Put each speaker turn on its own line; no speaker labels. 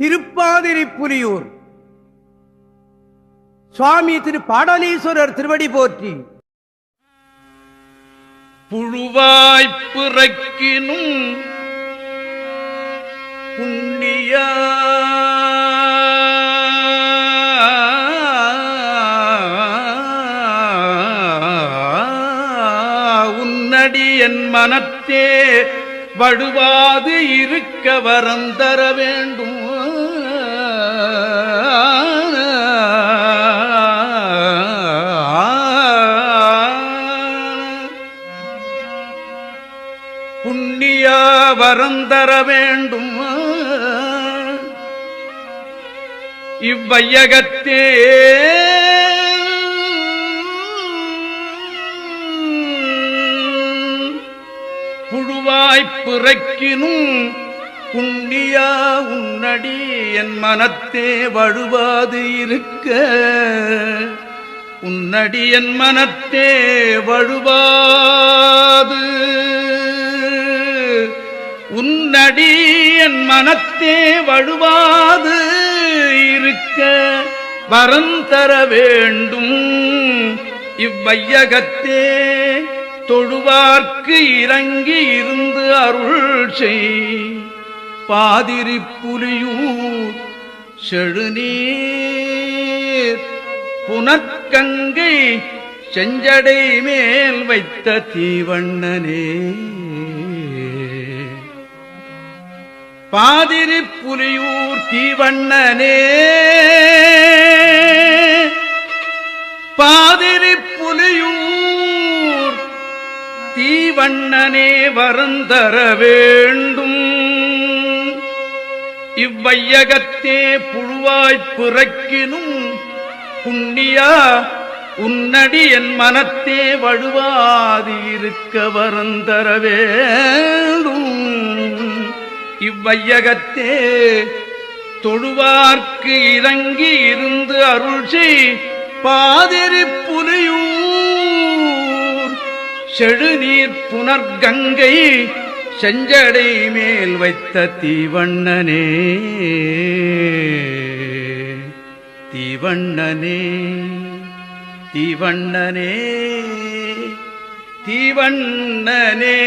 திருப்பாதிரி புலியூர் சுவாமி திரு பாடலீஸ்வரர் திருவடி போற்றி.
புழுவாய்ப்பிறக்கினும் புண்ணிய உன்னடி என் மனத்தே வடுவாது இருக்க வரந்தர வேண்டும். புண்ணிய வரம் தர வேண்டும். இவ்வையகத்தே புழுவாய்ப் பிறக்கினும் புண்ணியா உன்னடி என் மனத்தே வழுவாது இருக்க. உன்னடி என் மனத்தே வழுவா அடி என் மனத்தே வழுவாது இருக்க வரம் தர வேண்டும். இவ்வையகத்தே தொழுவார்க்கு இறங்கி இருந்து அருள் செய். பாதிரி புலியூர் செழுநீர் புனற்கங்கை செஞ்சடை மேல் வைத்த தீவண்ணனே. பாதிரி புலியூர் தீவண்ணனே. பாதிரி புலியூர் தீவண்ணனே வருந்தர வேண்டும். இவ்வையகத்தே புழுவாய்ப் பிறக்கினும் புண்ணியா உன்னடி என் மனத்தே வழுவாதி இருக்க வருந்தர வேண்டும். இவ்வையகத்தே தொழுவார்க்கு இறங்கி இருந்து அருள் செய் பாதிரி புலியூர் செழுநீர் புனர்கங்கை செஞ்சடை மேல் வைத்த தீவண்ணனே. தீவண்ணனே தீவண்ணனே தீவண்ணனே.